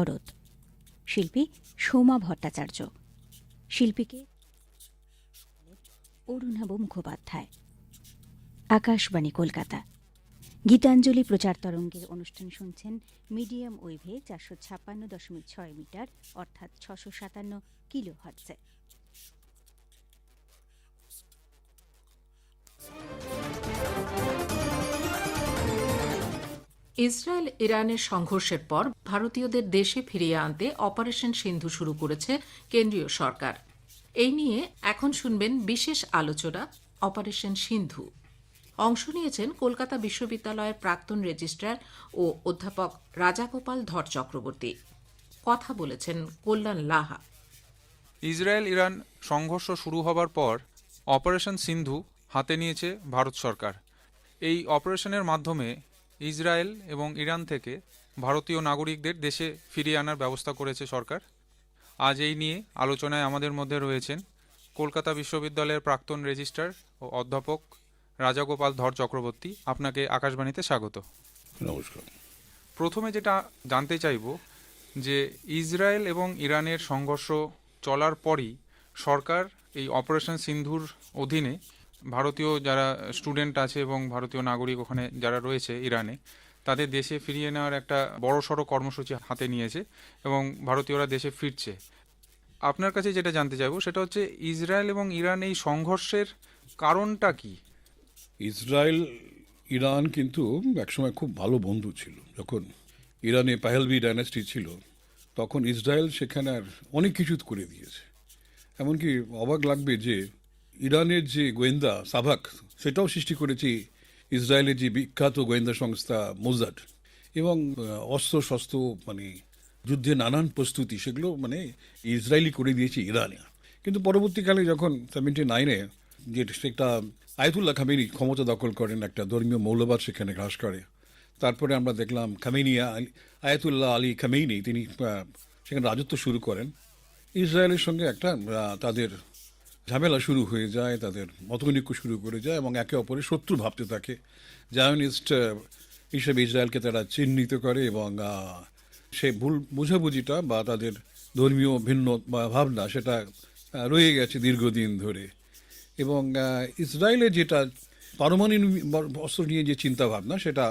অরত শিল্পী সোমা ভট্টাচার্য। শিল্পীকে অরুণাব মুখোপাধ্যায়। আকাশবাণী কলকাতা। গীতাঞ্জলি প্রচার তরঙ্গের অনুষ্ঠান শুনছেন মিডিয়াম ওয়েভে চারশো ছাপ্পান্ন দশমিক ছয় মিটার, অর্থাৎ ছশো সাতান্ন কিলো হার্টসে ইসরায়েল ইরানের সংঘর্ষের পর ভারতীয়দের দেশে ফিরিয়ে আনতে অপারেশন সিন্ধু শুরু করেছে কেন্দ্রীয় সরকার। এই নিয়ে এখন শুনবেন বিশেষ আলোচনা, অপারেশন সিন্ধু। অংশ নিয়েছেন কলকাতা বিশ্ববিদ্যালয়ের প্রাক্তন রেজিস্ট্রার ও অধ্যাপক রাজাগোপাল ধর চক্রবর্তী। কথা বলেছেন কল্যাণ লাহা। ইসরায়েল ইরান সংঘর্ষ শুরু হবার পর অপারেশন সিন্ধু হাতে নিয়েছে ভারত সরকার। এই অপারেশনের মাধ্যমে ইসরায়েল এবং ইরান থেকে ভারতীয় নাগরিকদের দেশে ফিরিয়ে আনার ব্যবস্থা করেছে সরকার। আজ এই নিয়ে আলোচনায় আমাদের মধ্যে রয়েছেন কলকাতা বিশ্ববিদ্যালয়ের প্রাক্তন রেজিস্ট্রার ও অধ্যাপক রাজাগোপাল ধর চক্রবর্তী। আপনাকে আকাশবাণীতে স্বাগত। নমস্কার। প্রথমে যেটা জানতে চাইব যে ইসরায়েল এবং ইরানের সংঘর্ষ চলার পরই সরকার এই অপারেশন সিন্ধুর অধীনে ভারতীয় যারা স্টুডেন্ট আছে এবং ভারতীয় নাগরিক ওখানে যারা রয়েছে ইরানে, তাদের দেশে ফিরিয়ে নেওয়ার একটা বড়সড় কর্মসূচি হাতে নিয়েছে এবং ভারতীয়রা দেশে ফিরছে। আপনার কাছে যেটা জানতে চাইব, সেটা হচ্ছে ইসরায়েল এবং ইরান এই সংঘর্ষের কারণটা কি? ইসরায়েল, ইরান কিন্তু একসময় খুব ভালো বন্ধু ছিল। যখন ইরানে পাহেলভি ডাইনাস্টি ছিল, তখন ইসরায়েল সেখানে আর অনেক কিছু করে দিয়েছে। এমনকি অবাক লাগবে যে ইরানের যে গোয়েন্দা সাভাক, সেটাও সৃষ্টি করেছে ইসরায়েলের যে বিখ্যাত গোয়েন্দা সংস্থা মোজাড এবং অস্ত্র শস্ত্র মানে যুদ্ধে নানান প্রস্তুতি, সেগুলো মানে ইসরায়েলি করে দিয়েছে ইরানে। কিন্তু পরবর্তীকালে যখন সেভেন্টি নাইনে যে সেটা আয়তুল্লাহ খামেনি ক্ষমতা দখল করেন, একটা ধর্মীয় মৌলবাদ সেখানে হ্রাস করে, তারপরে আমরা দেখলাম Khamenei Ali- Ayatollah Ali Khamenei তিনি সেখানে রাজত্ব শুরু করেন। ইসরায়েলের সঙ্গে একটা তাদের ঝামেলা শুরু হয়ে যায়, তাদের মতনৈক্য শুরু করে যায় এবং একে অপরের শত্রু ভাবতে থাকে। জায়নিস্ট হিসেবে ইসরায়েলকে তারা চিহ্নিত করে এবং সে ভুল বোঝাবুঝিটা বা তাদের ধর্মীয় ভিন্ন বা ভাবনা সেটা রয়ে গেছে দীর্ঘদিন ধরে। এবং ইসরায়েলের যেটা পারমাণবিক অস্ত্র নিয়ে যে চিন্তা ভাবনা সেটা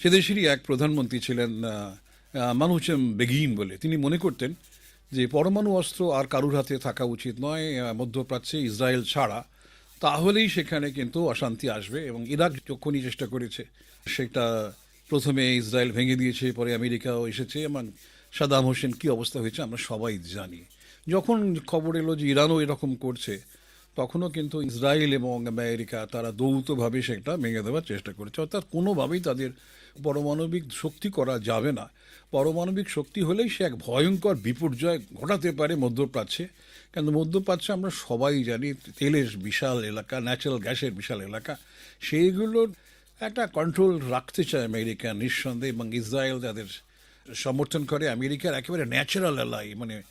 সে দেশেরই এক প্রধানমন্ত্রী ছিলেন মানুচেম বেগিন বলে। তিনি মনে করতেন যে পরমাণু অস্ত্র আর কারুর হাতে থাকা উচিত নয় মধ্যপ্রাচ্যে ইসরায়েল ছাড়া, তাহলেই সেখানে কিন্তু অশান্তি আসবে এবং ইরাক যখনই চেষ্টা করেছে, সেটা প্রথমে ইসরায়েল ভেঙে দিয়েছে, পরে আমেরিকাও এসেছে, এবং সাদাম হোসেন কী অবস্থা হয়েছে আমরা সবাই জানি। যখন খবর এলো যে ইরানও এরকম করছে, তখনও কিন্তু ইসরায়েল এবং আমেরিকা তারা দৌতভাবে সেটা ভেঙে দেওয়ার চেষ্টা করেছে, অর্থাৎ কোনোভাবেই তাদের পারমাণবিক শক্তি করা যাবে না। পারমাণবিক শক্তি হলেই সে এক ভয়ঙ্কর বিপর্যয় ঘটাতে পারে মধ্যপ্রাচ্যে। কিন্তু মধ্যপ্রাচ্যে আমরা সবাই জানি, তেলের বিশাল এলাকা ন্যাচারাল গ্যাসের বিশাল এলাকা, সেইগুলোর একটা কন্ট্রোল রাখতে চায় আমেরিকা নিঃসন্দেহে এবং ইসরায়েল তাদের সমর্থন করে। আমেরিকার একেবারে ন্যাচারাল এলাই মানে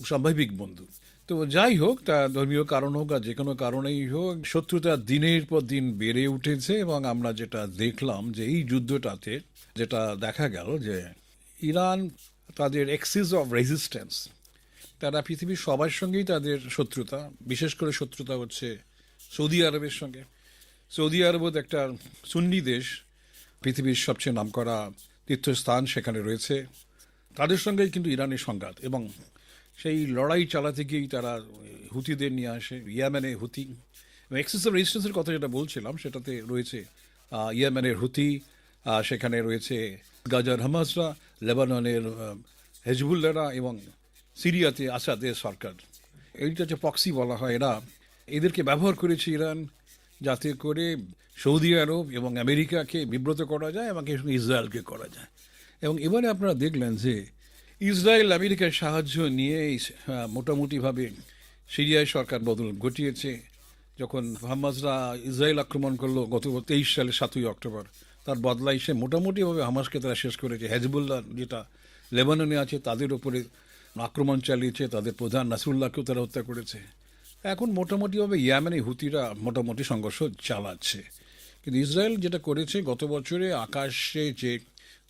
স্বাভাবিক বন্ধু। তো যাই হোক, তা ধর্মীয় কারণ হোক আর যে কোনো কারণেই হোক, শত্রুতা দিনের পর দিন বেড়ে উঠেছে এবং আমরা যেটা দেখলাম যে এই যুদ্ধটাতে যেটা দেখা গেল যে ইরান তাদের এক্সিস অফ রেজিস্ট্যান্স তারা পৃথিবীর সবার সঙ্গেই তাদের শত্রুতা, বিশেষ করে শত্রুতা হচ্ছে সৌদি আরবের সঙ্গে। সৌদি আরব একটা সুন্নি দেশ, পৃথিবীর সবচেয়ে নামকরা তীর্থস্থান সেখানে রয়েছে। তাদের সঙ্গেই কিন্তু ইরানের সংঘাত এবং সেই লড়াই চালাতে গিয়েই তারা হুতিদের নিয়ে আসে ইয়ামেনে হুতি। এক্সেস অফ রেজিস্ট্যান্সের কথা যেটা বলছিলাম, সেটাতে রয়েছে ইয়েমেনের হুতি সেখানে রয়েছে গাজার হামাসরা, লেবাননের হেজবুল্লারা এবং সিরিয়াতে আসাদের সরকার। এইটা যে পক্সি বলা হয়, এরা এদেরকে ব্যবহার করেছে ইরান যাতে করে সৌদি আরব এবং আমেরিকাকে বিব্রত করা যায় এবং এর সঙ্গে ইসরায়েলকে করা যায়। এবং এবারে আপনারা দেখলেন যে ইসরায়েল আমেরিকার সাহায্য নিয়ে মোটামুটিভাবে সিরিয়ায় সরকার বদল ঘটিয়েছে। যখন হামাজরা ইসরায়েল আক্রমণ করল গত তেইশ সালে সাতই অক্টোবর, তার বদলাই সে মোটামুটিভাবে হামাসকে তারা শেষ করেছে। হেজবুল্লাহ যেটা লেবাননে আছে, তাদের ওপরে আক্রমণ চালিয়েছে, তাদের প্রধান নাসরুল্লাহকেও তারা হত্যা করেছে। এখন মোটামুটিভাবে ইয়ামেনে হুতিরা মোটামুটি সংঘর্ষ চালাচ্ছে। কিন্তু ইসরায়েল যেটা করেছে, গত বছরে আকাশে যে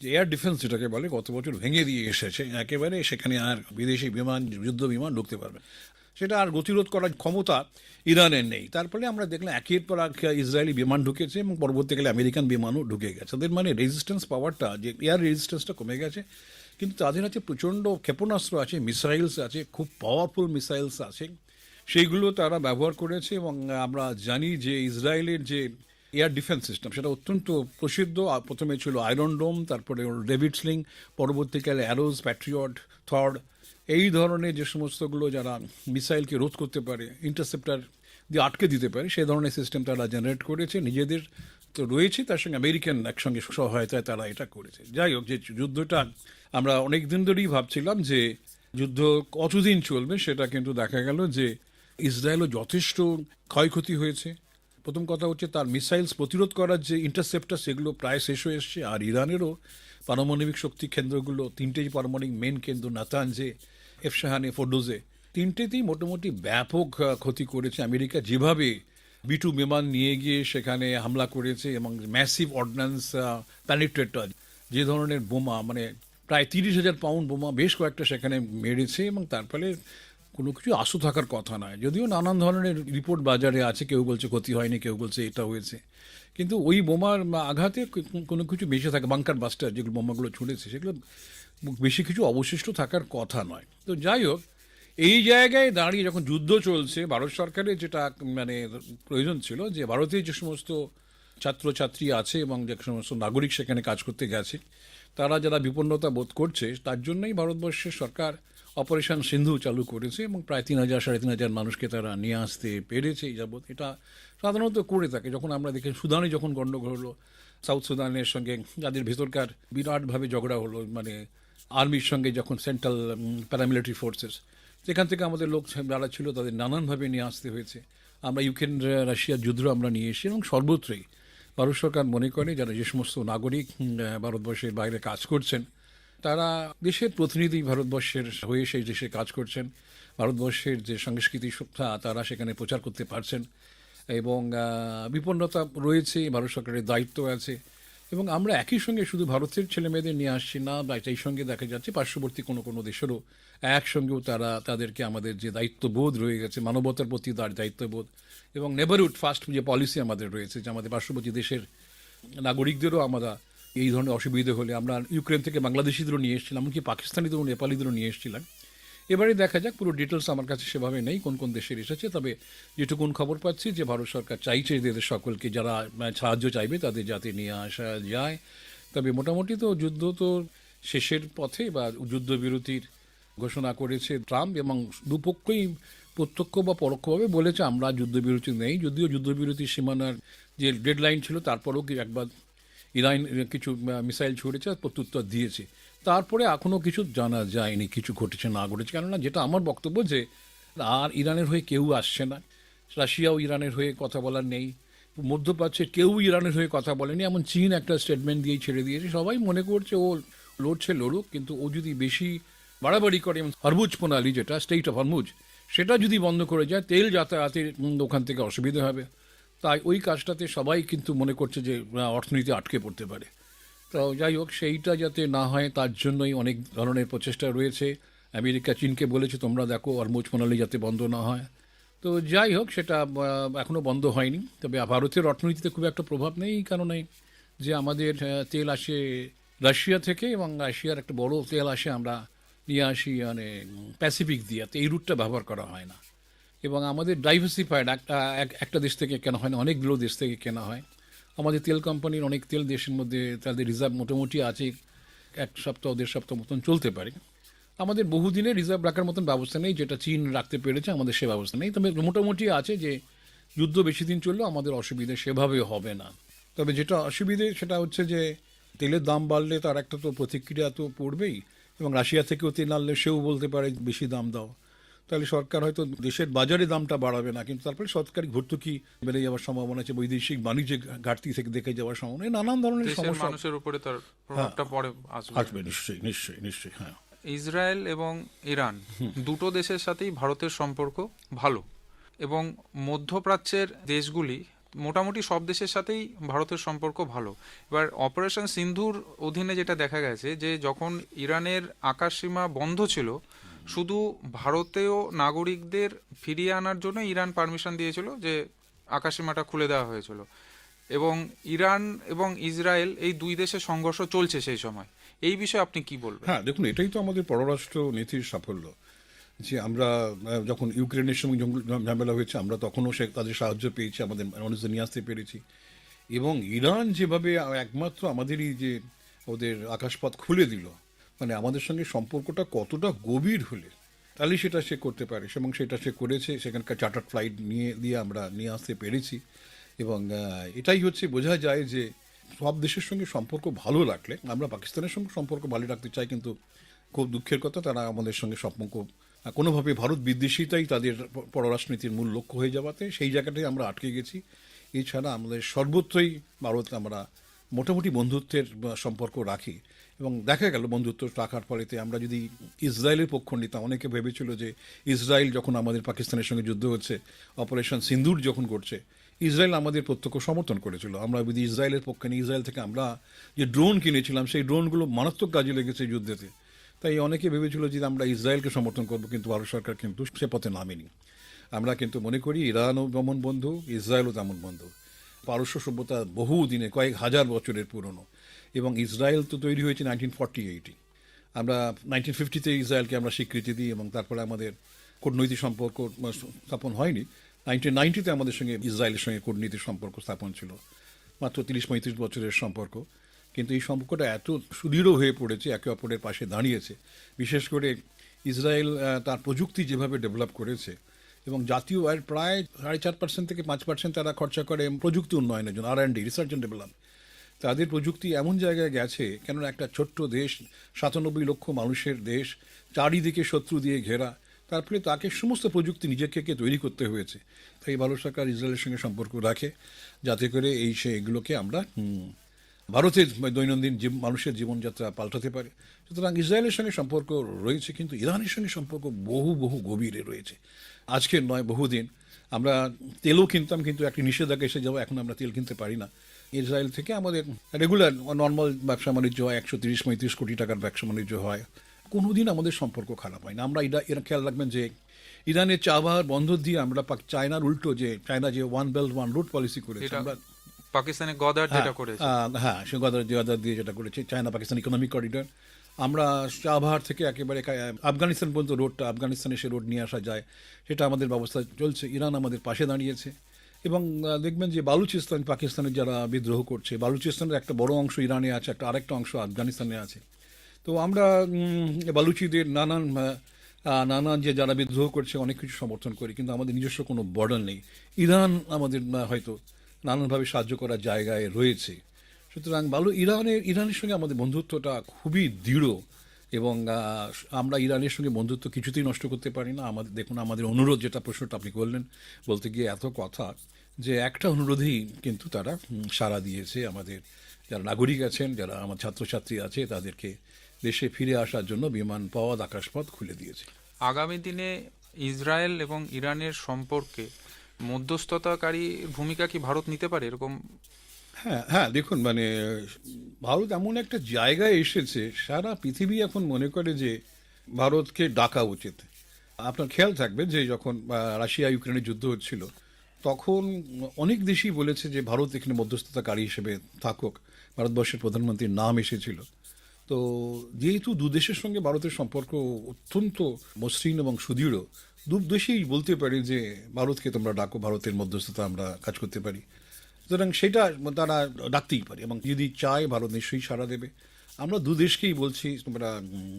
যে এয়ার ডিফেন্স যেটাকে বলে, গত বছর ভেঙে দিয়ে এসেছে, একেবারে সেখানে আর বিদেশি বিমান, যুদ্ধ বিমান ঢুকতে পারবে সেটা আর গতিরোধ করার ক্ষমতা ইরানের নেই। তারপরে আমরা দেখলাম একের পর এক ইসরায়েলি বিমান ঢুকেছে এবং পরবর্তীকালে আমেরিকান বিমানও ঢুকে গেছে। তাদের মানে রেজিস্ট্যান্স পাওয়ারটা যে এয়ার রেজিস্ট্যান্সটা কমে গেছে, কিন্তু তাদের আছে প্রচণ্ড ক্ষেপণাস্ত্র আছে মিসাইলস আছে, খুব পাওয়ারফুল মিসাইলস আছে। সেইগুলো তারা ব্যবহার করেছে এবং আমরা জানি যে ইসরায়েলের যে এয়ার ডিফেন্স সিস্টেম, সেটা অত্যন্ত প্রসিদ্ধ। প্রথমে ছিল আয়রন ডোম, তারপরে ডেভিড স্লিং, পরবর্তীকালে অ্যারোজ, প্যাট্রিয়ট থর্ড এই ধরনের যে সমস্তগুলো যারা মিসাইলকে রোধ করতে পারে, ইন্টারসেপ্টার দিয়ে আটকে দিতে পারে, সেই ধরনের সিস্টেম তারা জেনারেট করেছে। নিজেদের তো রয়েছে, তার সঙ্গে আমেরিকান একসঙ্গে সহায়তায় তারা এটা করেছে। যাই হোক, যে যুদ্ধটা আমরা অনেক দিন ধরেই ভাবছিলাম যে যুদ্ধ কতদিন চলবে, সেটা কিন্তু দেখা গেল যে ইসরায়েলও যথেষ্ট ক্ষয়ক্ষতি হয়েছে। প্রথম কথা হচ্ছে তার মিসাইলস প্রতিরোধ করার যে ইন্টারসেপ্টার সেগুলো প্রায় শেষ হয়ে এসছে। আর ইরানেরও পারমাণবিক শক্তি কেন্দ্রগুলো, তিনটেই পারমাণবিক মেন কেন্দ্র নাতানজে এফশাহানে ফোর্ডোজে তিনটেতেই মোটামুটি ব্যাপক ক্ষতি করেছে আমেরিকা। যেভাবে বিটু বিমান নিয়ে গিয়ে সেখানে হামলা করেছে এবং ম্যাসিভ অর্ডিন্যান্স প্যানিট্রেটর যে ধরনের বোমা মানে প্রায় তিরিশ হাজার পাউন্ড বোমা বেশ কয়েকটা সেখানে মেরেছে এবং তার ফলে কোনো কিছু আশু থাকার কথা নয়। যদিও নানান ধরনের রিপোর্ট বাজারে আছে, কেউ বলছে ক্ষতি হয়নি, কেউ বলছে এটা হয়েছে। কিন্তু ওই বোমার আঘাতে কোনো কিছু বেশি থাকে, বাংকার বাস্টার যেগুলো বোমাগুলো ছুঁড়েছে, সেগুলো বেশি কিছু অবশিষ্ট থাকার কথা নয়। তো যাই হোক, এই জায়গায় দাঁড়িয়ে যখন যুদ্ধ চলছে, ভারত সরকারের যেটা মানে প্রয়োজন ছিল যে ভারতের যে সমস্ত ছাত্রছাত্রী আছে এবং যে সমস্ত নাগরিক সেখানে কাজ করতে গেছে, তারা যারা বিপন্নতা বোধ করছে, তার জন্যই ভারতবর্ষের সরকার অপারেশন সিন্ধু চালু করেছে এবং প্রায় তিন হাজার, সাড়ে তিন হাজার মানুষকে তারা নিয়ে আসতে পেরেছে এই যাবৎ। এটা সাধারণত করে থাকে। যখন আমরা দেখি সুদানে যখন গণ্ডগোল হলো, সাউথ সুদানের সঙ্গে যাদের ভেতরকার বিরাটভাবে ঝগড়া হলো মানে আর্মির সঙ্গে যখন সেন্ট্রাল প্যারামিলিটারি ফোর্সেস সেখান থেকে আমাদের লোক যারা ছিল তাদের নানানভাবে নিয়ে আসতে হয়েছে। আমরা ইউক্রেন রাশিয়ার যুদ্ধ আমরা নিয়ে এসেছি এবং সর্বত্রই ভারত সরকার মনে করে যারা যে সমস্ত নাগরিক ভারতবর্ষের বাইরে কাজ করছেন তারা দেশের প্রতিনিধি ভারতবর্ষের হয়ে সেই দেশে কাজ করছেন, ভারতবর্ষের যে সংস্কৃতি সত্তা, তারা সেখানে প্রচার করতে পারছেন এবং বিপন্নতা রয়েছে, ভারত সরকারের দায়িত্ব আছে এবং আমরা একই সঙ্গে শুধু ভারতের ছেলে মেয়েদের নিয়ে আসছি না, বা সেই সঙ্গে দেখা যাচ্ছে পার্শ্ববর্তী কোনো কোনো দেশেরও একসঙ্গেও তারা তাদেরকে আমাদের যে দায়িত্ববোধ রয়ে গেছে, মানবতার প্রতি তার দায়িত্ববোধ এবং নেবারহুড ফার্স্ট যে পলিসি আমাদের রয়েছে, যে আমাদের পার্শ্ববর্তী দেশের নাগরিকদেরও আমরা এই ধরনের অসুবিধে হলে আমরা ইউক্রেন থেকে বাংলাদেশিদেরও নিয়ে এসেছিলাম, এমনকি পাকিস্তানিদেরও, নেপালিদেরও নিয়ে এসেছিলাম। এবারে দেখা যাক, পুরো ডিটেলস আমার কাছে সেভাবে নেই, কোন কোন দেশের এসেছে, তবে যেটুকুন খবর পাচ্ছি যে ভারত সরকার চাইছে এদের সকলকে যারা সাহায্য চাইবে তাদের যাতে নিয়ে আসা যায়। তবে মোটামুটি তো যুদ্ধ তো শেষের পথে বা যুদ্ধবিরতির ঘোষণা করেছে ট্রাম্প এবং দুপক্ষই প্রত্যক্ষ বা পরোক্ষভাবে বলেছে, আমরা যুদ্ধবিরতি নেই। যদিও যুদ্ধবিরতির সীমানার যে ডেডলাইন ছিল, তারপরেও কি একবার ইরান কিছু মিসাইল ছুড়েছে প্রত্যুত্তর দিয়েছে। তারপরে এখনও কিছু জানা যায়নি, কিছু ঘটেছে, না ঘটেছে। কেননা যেটা আমার বক্তব্য যে, আর ইরানের হয়ে কেউ আসছে না। রাশিয়াও ইরানের হয়ে কথা বলার নেই। মধ্যপ্রাচ্যের কেউ ইরানের হয়ে কথা বলেনি। এমন চীন একটা স্টেটমেন্ট দিয়েই ছেড়ে দিয়েছে। সবাই মনে করছে ও লড়ছে, লড়ুক, কিন্তু ও যদি বেশি বাড়াবাড়ি করে এবং হরমুজ প্রণালী যেটা স্টেট অফ হরমুজ সেটা যদি বন্ধ করে যায়, তেল যাতায়াতের ওখান থেকে অসুবিধা হবে। তাই ওই কাজটাতে সবাই কিন্তু মনে করছে যে অর্থনীতি আটকে পড়তে পারে। তো যাই হোক, সেইটা যাতে না হয়, তার জন্যই অনেক ধরনের প্রচেষ্টা রয়েছে। আমেরিকা, চীনকে বলেছে, তোমরা দেখো হরমুজ প্রণালী যাতে বন্ধ না হয়। তো যাই হোক, সেটা এখনও বন্ধ হয়নি। তবে ভারতের অর্থনীতিতে খুব একটা প্রভাব নেই, এই কারণে যে আমাদের তেল আসে রাশিয়া থেকে এবং রাশিয়ার একটা বড় তেল আসে আমরা নিয়ে আসি মানে প্যাসিফিক দিয়ে তো এই রুটটা ব্যবহার করা হয় না। এবং আমাদের ডাইভার্সিফাইড একটা, এক- একটা দেশ থেকে কেনা হয় না, অনেকগুলো দেশ থেকে কেনা হয়। আমাদের তেল কোম্পানির অনেক তেল দেশের মধ্যে তাদের রিজার্ভ মোটামুটি আছে, এক সপ্তাহ, দেড় সপ্তাহ মতন চলতে পারে। আমাদের বহুদিনের রিজার্ভ রাখার মতন ব্যবস্থা নেই, যেটা চীন রাখতে পেরেছে, আমাদের সে ব্যবস্থা নেই। তবে মোটামুটি আছে যে, যুদ্ধ বেশি দিন চললেও আমাদের অসুবিধে সেভাবে হবে না। তবে যেটা অসুবিধে, সেটা হচ্ছে যে, তেলের দাম বাড়লে তার একটা তো প্রতিক্রিয়া তো পড়বেই, এবং রাশিয়া থেকেও তেল আনলে সেও বলতে পারে, বেশি দাম দাও। তাহলে সরকার হয়তো দেশের বাজারে দামটা বাড়াবে না কিন্তু তারপরে সরকারি ভর্তুকি বেড়ে যাওয়ার সম্ভাবনা আছে বৈদেশিক বাণিজ্যে ঘাটতি থেকে দেখে যাওয়ার সম্ভাবনা নানান ধরনের সমস্যা। মানুষের উপরে তার প্রভাবটা পড়ে আসবে। আসবে নিশ্চয়ই নিশ্চয়ই নিশ্চয়ই হ্যাঁ। ইসরায়েল এবং ইরান দুটো দেশের সাথেই ভারতের সম্পর্ক ভালো এবং মধ্যপ্রাচ্যের দেশগুলি মোটামুটি সব দেশের সাথেই ভারতের সম্পর্ক ভালো। এবার অপারেশন সিন্ধুর অধীনে যেটা দেখা গেছে যে যখন ইরানের আকাশসীমা বন্ধ ছিল শুধু ভারতীয় নাগরিকদের ফিরিয়ে আনার জন্য ইরান পারমিশন দিয়েছিল যে আকাশসীমাটা খুলে দেওয়া হয়েছিল। এবং ইরান এবং ইসরায়েল এই দুই দেশের সংঘর্ষ চলছে সেই সময়। এই বিষয়ে আপনি কি বলবেন? হ্যাঁ দেখুন, এটাই তো আমাদের পররাষ্ট্র নীতির সাফল্য। যে আমরা যখন ইউক্রেনের সঙ্গে ঝামেলা হয়েছে, আমরা তখনও সে, তাদের সাহায্য পেয়েছি, আমাদের মানুষদের নিয়ে আসতে পেরেছি। এবং ইরান যেভাবে, একমাত্র আমাদেরই যে ওদের আকাশপথ খুলে দিল মানে আমাদের সঙ্গে সম্পর্কটা কতটা গভীর হলে, তাহলে সেটা সে করতে পারে। এবং সেটা সে করেছে, সেখানকার চার্টার ফ্লাইট নিয়ে, দিয়ে আমরা নিয়ে আসতে পেরেছি। এবং এটাই হচ্ছে বোঝা যায় যে সব দেশের সঙ্গে সম্পর্ক ভালো রাখলে, আমরা পাকিস্তানের সঙ্গে সম্পর্ক ভালো রাখতে চাই, কিন্তু খুব দুঃখের কথা, তারা আমাদের সঙ্গে সম্পর্ক, কোনোভাবে ভারত বিদ্বেষিতাই তাদের পররাষ্ট্রনীতির মূল লক্ষ্য হয়ে যাওয়াতে, সেই জায়গাটাই আমরা আটকে গেছি। এছাড়া আমাদের সর্বত্রই ভারত আমরা মোটামুটি বন্ধুত্বের সম্পর্ক রাখি। এবং দেখা গেল বন্ধুত্ব রাখার ফলেতে আমরা যদি ইসরায়েলের পক্ষ নিতাম, অনেকে ভেবেছিল যে ইসরায়েল যখন আমাদের পাকিস্তানের সঙ্গে যুদ্ধ হচ্ছে, অপারেশন সিন্দুর যখন করছে, ইসরায়েল আমাদের প্রত্যক্ষ সমর্থন করেছিল। আমরা যদি ইসরায়েলের পক্ষে নিয়ে ইসরায়েল থেকে আমরা যে ড্রোন কিনেছিলাম, সেই ড্রোনগুলো মারাত্মক কাজে লেগেছে যুদ্ধেতে। তাই অনেকে ভেবেছিল যে আমরা ইসরায়েলকে সমর্থন করব, কিন্তু ভারত সরকার কিন্তু সে পথে নামেনি। আমরা কিন্তু মনে করি, ইরানও যেমন বন্ধু, ইসরায়েলও তেমন বন্ধু। পারস্য সভ্যতা বহু দিনে কয়েক হাজার বছরের পুরনো। এবং ইসরায়েল তো তৈরি হয়েছে নাইনটিন ফর্টি এইটে আমরা নাইনটিন ফিফটিতে ইসরায়েলকে আমরা স্বীকৃতি দিই এবং তারপরে আমাদের কূটনৈতিক সম্পর্ক স্থাপন হয়নি। নাইনটিন নাইনটিতে আমাদের সঙ্গে ইসরায়েলের সঙ্গে কূটনীতির সম্পর্ক স্থাপন ছিল। মাত্র তিরিশ পঁয়ত্রিশ বছরের সম্পর্ক। কিন্তু এই সম্পর্কটা এত সুদৃঢ় হয়ে পড়েছে, একে অপরের পাশে দাঁড়িয়েছে। বিশেষ করে ইসরায়েল তার প্রযুক্তি যেভাবে ডেভেলপ করেছে এবং জাতীয় আয়ের প্রায় সাড়ে চার পার্সেন্ট থেকে পাঁচ পার্সেন্ট তারা খরচা করে প্রযুক্তি উন্নয়নের জন্য R and D research and develop তাদের প্রযুক্তি এমন জায়গায় গেছে কেননা একটা ছোট্ট দেশ, সাতানব্বই লক্ষ মানুষের দেশ, চারিদিকে শত্রু দিয়ে ঘেরা। তার ফলে তাকে সমস্ত প্রযুক্তি নিজেকে কে তৈরি করতে হয়েছে। তাই ভারত সরকার ইসরায়েলের সঙ্গে সম্পর্ক রাখে, যাতে করে এই সে এগুলোকে আমরা ভারতের দৈনন্দিন মানুষের জীবনযাত্রা পাল্টাতে পারে। সুতরাং ইসরায়েলের সঙ্গে সম্পর্ক রয়েছে, কিন্তু ইরানের সঙ্গে সম্পর্ক বহু বহু গভীরে রয়েছে। আজকের নয় বহুদিন। আমরা তেলও কিনতাম কিন্তু একটি নিষেধাজ্ঞা এসে যাওয়া এখন আমরা তেল কিনতে পারি না। ইসরায়েল থেকে আমাদের রেগুলার নর্মাল ব্যবসা বাণিজ্য হয় একশো তিরিশ পঁয়ত্রিশ কোটি টাকার ব্যবসা বাণিজ্য হয়। কোনোদিন আমাদের সম্পর্ক খারাপ হয় না। আমরা এটা এরা খেয়াল রাখবেন যে ইরানের চা বাহার বন্ধ দিয়ে আমরা চায়নার উল্টো যে চায়না যে one belt one route policy করেছে আমরা পাকিস্তানের গদার যেটা হ্যাঁ, করেছে। হ্যাঁ সে গদার গদার দিয়ে যেটা করেছে চায়না পাকিস্তান ইকোনমিক করিডর আমরা চাবাহার থেকে একেবারে আফগানিস্তান পর্যন্ত রোডটা, আফগানিস্তানে সে রোড নিয়ে আসা যায়, সেটা আমাদের ব্যবস্থা চলছে। ইরান আমাদের পাশে দাঁড়িয়েছে। এবং দেখবেন যে বালুচিস্তান, পাকিস্তানের যারা বিদ্রোহ করছে, বালুচিস্তানের একটা বড় অংশ ইরানে আছে, একটা আরেকটা অংশ আফগানিস্তানে আছে। তো আমরা বালুচিদের নানান নানান যে যারা বিদ্রোহ করছে, অনেক কিছু সমর্থন করি, কিন্তু আমাদের নিজস্ব কোনো বর্ডার নেই। ইরান আমাদের হয়তো নানানভাবে সাহায্য করার জায়গায় রয়েছে। সুতরাং ভালো ইরানের ইরানের সঙ্গে আমাদের বন্ধুত্বটা খুবই দৃঢ় এবং আমরা ইরানের সঙ্গে বন্ধুত্ব কিছুতেই নষ্ট করতে পারি না। আমাদের, দেখুন আমাদের অনুরোধ যেটা প্রশ্নটা আপনি করলেন, বলতে গিয়ে এত কথা যে একটা অনুরোধেই কিন্তু তারা সাড়া দিয়েছে আমাদের। যারা নাগরিক আছেন, যারা আমার ছাত্রছাত্রী আছে, তাদেরকে দেশে ফিরে আসার জন্য বিমান পথ আকাশপথ খুলে দিয়েছে। আগামী দিনে ইসরায়েল এবং ইরানের সম্পর্কে মধ্যস্থতাকারী ভূমিকা কি ভারত নিতে পারে? এরকম হ্যাঁ হ্যাঁ দেখুন মানে ভারত এমন একটা জায়গায় এসেছে, সারা পৃথিবী এখন মনে করে যে ভারতকে ডাকা উচিত। আপনার খেয়াল থাকবে যে যখন রাশিয়া ইউক্রেনের যুদ্ধ হচ্ছিল, তখন অনেক দেশই বলেছে যে ভারত এখানে মধ্যস্থতাকারী হিসেবে থাকুক। ভারতবর্ষের প্রধানমন্ত্রীর নাম এসেছিল। তো যেহেতু দু দেশের সঙ্গে ভারতের সম্পর্ক অত্যন্ত মসৃণ এবং সুদৃঢ়, দু দেশেই বলতে পারে যে ভারতকে তোমরা ডাকো, ভারতের মধ্যস্থতা আমরা কাজ করতে পারি। সুতরাং সেটা তারা ডাকতেই পারে এবং যদি চায় ভারত নিশ্চয়ই সাড়া দেবে। আমরা দু দেশকেই বলছি, তোমরা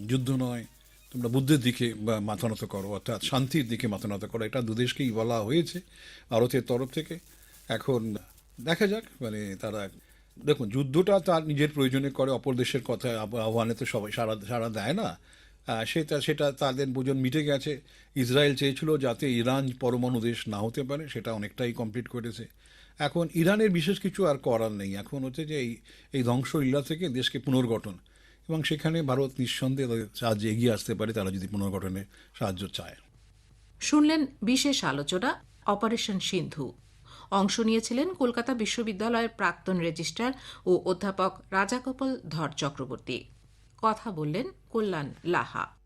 যুদ্ধ নয়, তোমরা বুদ্ধের দিকে বা মাথা নত করো, অর্থাৎ শান্তির দিকে মাথা নত করো। এটা দু দেশকেই বলা হয়েছে ভারতের তরফ থেকে। এখন দেখা যাক মানে তারা, দেখুন, যুদ্ধটা তার নিজের প্রয়োজনে করে, অপর দেশের কথা আহ্বানে তো সবাই সারা সারা দেয় না। সেটা সেটা তাদের বুঝন মিটে গেছে। ইসরায়েল চেয়েছিল যাতে ইরান পরমাণু দেশ না হতে পারে, সেটা অনেকটাই কমপ্লিট করেছে। এখন ইরানের বিশেষ কিছু আর করার নেই। এখন হচ্ছে যে এই এই ধ্বংসলীলা থেকে দেশকে পুনর্গঠন এবং সেখানে ভারত নিঃসন্দেহে তাদের সাহায্যে এগিয়ে আসতে পারে, তারা যদি পুনর্গঠনে সাহায্য চায়। শুনলেন বিশেষ আলোচনা, অপারেশন সিন্ধু। অংশ নিয়েছিলেন কলকাতা বিশ্ববিদ্যালয়ের প্রাক্তন রেজিস্ট্রার ও অধ্যাপক রাজাগোপাল ধর চক্রবর্তী। কথা বললেন কল্যাণ লাহা।